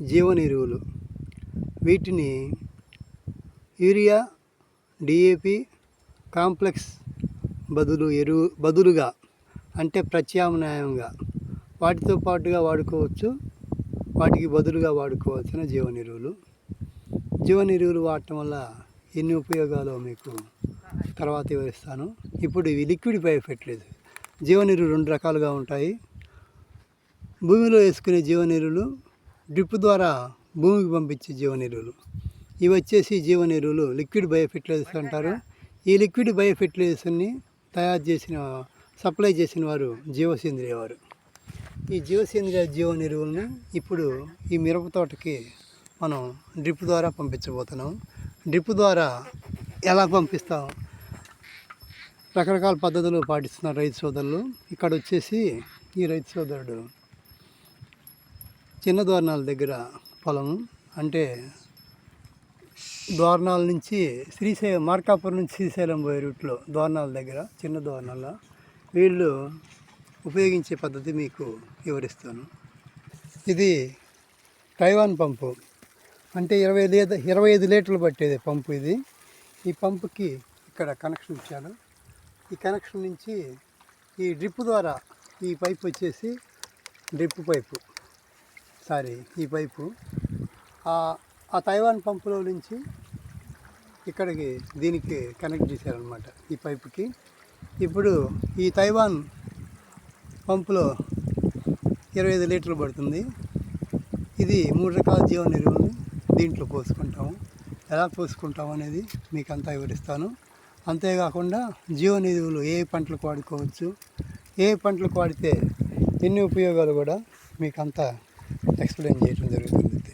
జీవన ఎరువులు వీటిని యూరియా డిఏపి కాంప్లెక్స్ బదులు ఎరువు బదులుగా అంటే ప్రత్యామ్నాయంగా వాటితో పాటుగా వాడుకోవచ్చు. వాటికి బదులుగా వాడుకోవాల్సిన జీవన ఎరువులు జీవన ఎరువులు వాడటం వల్ల ఎన్ని ఉపయోగాలు మీకు తర్వాత వివరిస్తాను. ఇప్పుడు ఇవి లిక్విడ్ పై పెట్టలేదు జీవన ఎరువులు రెండు రకాలుగా ఉంటాయి. భూమిలో వేసుకునే జీవన ఎరువులు డ్రిప్ ద్వారా భూమికి పంపించే జీవనెరువులు ఇవి వచ్చేసి జీవనెరువులు లిక్విడ్ బయోఫెర్టిలైజర్స్ అంటారు. ఈ లిక్విడ్ బయోఫెర్టిలైజర్స్ని తయారు చేసిన సప్లై చేసిన వారు జీవసేంద్రియ వారు. ఈ జీవసేంద్రియ జీవనెరువులను ఇప్పుడు ఈ మిరప తోటకి మనం డ్రిప్ ద్వారా పంపించబోతున్నాం. డ్రిప్ ద్వారా ఎలా పంపిస్తాం? రకరకాల పద్ధతులు పాటిస్తున్నారు రైతు సోదరులు. ఇక్కడ వచ్చేసి ఈ రైతు సోదరుడు చిన్న దోరణాల దగ్గర పొలం అంటే ద్వారణాల నుంచి శ్రీశైలం మార్కాపురం నుంచి శ్రీశైలం పోయే రూట్లో ద్వారణాల దగ్గర చిన్న దోరణాల వీళ్ళు ఉపయోగించే పద్ధతి మీకు వివరిస్తాను. ఇది తైవాన్ పంపు. అంటే ఇరవై ఐదు ఇరవై ఐదు లీటర్లు పట్టేది పంపు ఇది. ఈ పంపుకి ఇక్కడ కనెక్షన్ ఇచ్చాను ఈ కనెక్షన్ నుంచి ఈ డ్రిప్ ద్వారా ఈ పైప్ వచ్చేసి డ్రిప్ పైపు. సారీ ఈ పైపు ఆ- తైవాన్ పంపులో నుంచి ఇక్కడికి దీనికి కనెక్ట్ చేశారనమాట ఈ పైపుకి. ఇప్పుడు ఈ తైవాన్ పంపులో ఇరవై ఐదు లీటర్లు పడుతుంది. ఇది మూడు రకాల జీవన ఎరువులు దీంట్లో పోసుకుంటాము. ఎలా పోసుకుంటాం అనేది మీకు అంతా వివరిస్తాను. అంతేకాకుండా జీవన ఎరువులు ఏ పంటలకు వాడుకోవచ్చు ఏ పంటలకు వాడితే ఎన్ని ఉపయోగాలు కూడా మీకు అంతా ఎక్స్ప్లెయిన్ చేయడం జరుగుతుంది.